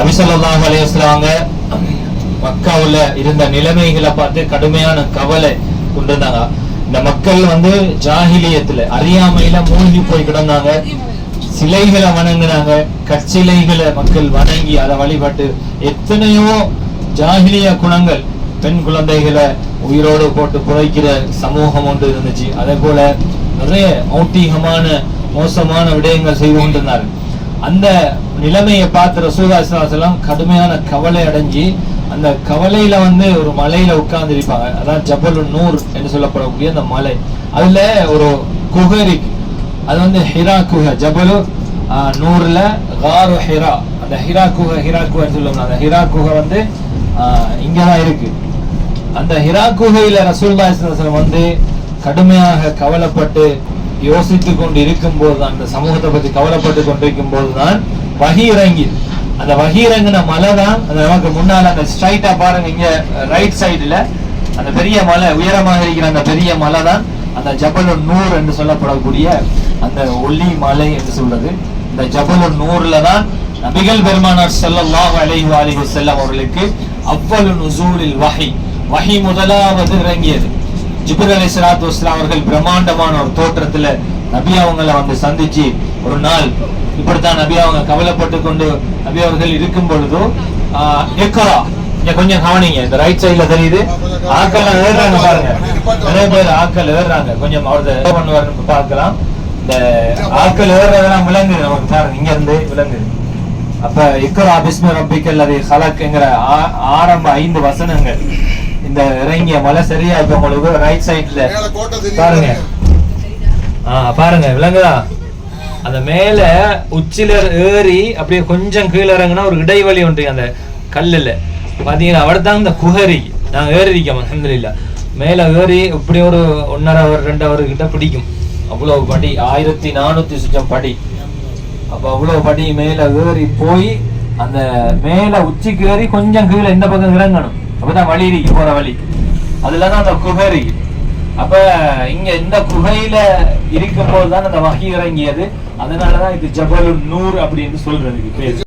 நபிசல்லாஹ் அலையாங்க மக்காவுல இருந்த நிலைமைகளை பார்த்து கடுமையான கவலை கொண்டிருந்தாங்க. இந்த மக்கள் வந்து ஜாகிலியத்துல அறியாமையில மூழ்கி போய் கிடந்தாங்க. சிலைகளை வணங்கினாங்க. கற்சிலைகளை மக்கள் வணங்கி அதை வழிபட்டு எத்தனையோ ஜாகிலிய குணங்கள் பெண் குழந்தைகளை உயிரோடு போட்டு புழைக்கிற சமூகம் ஒன்று இருந்துச்சு. அதே போல நிறைய மௌட்டிகமான மோசமான விடயங்கள் செய்து கொண்டிருந்தார்கள். அந்த நிலைமையை பார்த்து ரசூதாசலம் கடுமையான கவலை அடைஞ்சி அந்த கவலையில வந்து ஒரு மலையில உட்கார்ந்து இருப்பாங்க அதான் ஜபலு நூர் என்று சொல்லப்படக்கூடிய அந்த மலை. அதுல ஒரு குகை அது வந்து ஹிரா குஹ ஜபலு ஆஹ், நூர்ல காரு ஹிரா. அந்த ஹிரா குஹ ஹிரா குஹன்னு சொல்லுவாங்க. அந்த ஹிரா குகை வந்து இங்கதான் இருக்கு. அந்த ஹிரா குகையில ரசூல்லா வந்து கடுமையாக கவலைப்பட்டு யோசித்து கொண்டு இருக்கும் போதுதான் அந்த சமூகத்தை பத்தி கவலைப்பட்டு கொண்டிருக்கும் போதுதான் வகி இறங்கி. அந்த வகி இறங்கின மலை தான் அந்த நமக்கு முன்னால அந்த ஸ்ட்ரைட்டா பாருங்க இங்க ரைட் சைடுல அந்த பெரிய மலை உயரமாக இருக்கிற அந்த பெரிய மலை தான் அந்த ஜபலு நூர் என்று சொல்லப்படக்கூடிய அந்த ஒளி மலை என்று சொல்றது. இந்த ஜபலு நூறுல தான் நபிகள் பெருமானார் ஸல்லல்லாஹு அலைஹி வஸல்லம் செல்லம் அவர்களுக்கு அவ்வளவு நுசூலில் வகை வகை முதலாவது இறங்கியது. ஜிப்ரீல் அலைஹிஸ்ஸலாத்து வஸ்லாம் அவர்கள் பிரம்மாண்டமான ஒரு தோற்றத்துல நபி அவங்கள வந்து சந்திச்சு ஒரு நாள் இப்படித்தான் நபி அவங்க கவலைப்பட்டு கொண்டு நபி அவர்கள் இருக்கும் பொழுதோ எக்கரா கொஞ்சம் கவனிங்க இந்த ரைட் சைட்ல தெரியுது. ஆக்கள் ஏறுறாங்க பாருங்க. நிறைய பேர் ஆக்கள் ஏறுறாங்க. கொஞ்சம் அவரது பண்ணுவாருன்னு பார்க்கலாம். இந்த ஆக்கள் ஏறுறதெல்லாம் விலங்குது நமக்கு பாருங்க இங்க இருந்து விலங்குது அப்ப இக்கரா பிஸ்ம ரப்பிக்கல் அதை ஹலக்குங்கிற ஆ- ஆரம்ப ஐந்து வசனங்கள். இந்த இறங்கிய மலை சரியா இப்ப உங்களுக்கு ரைட் சைடுல பாருங்க. ஆ பாருங்க விளங்குதா அந்த மேல உச்சில ஏறி அப்படியே கொஞ்சம் கீழே இறங்குனா ஒரு இடைவெளி உண்டு அந்த கல்லுல. பாத்தீங்கன்னா அவர் தான் இந்த குஹரி. நாங்க ஏறி இருக்கோம் அல்ஹம்துலில்லாஹ் மேல ஏறி இப்படி ஒரு ஒன்னரை அவர் ரெண்டு அவர் கிட்ட பிடிக்கும். அவ்வளவு படி ஆயிரத்தி நானூத்தி சுச்சம் படி. அப்ப அவ்வளவு படி மேல ஏறி போய் அந்த மேல உச்சிக்கு ஏறி கொஞ்சம் கீழே இந்த பக்கம் இறங்கணும். அப்பதான் வழி இருக்கு போற வழி. அதுலதான் அந்த குகை இருக்கு. அப்ப இங்க இந்த குகையில இருக்கும் போதுதான் அந்த வகி இறங்கியது. அதனாலதான் இது ஜபலு நூர் அப்படின்னு சொல்றதுக்கு பேர்.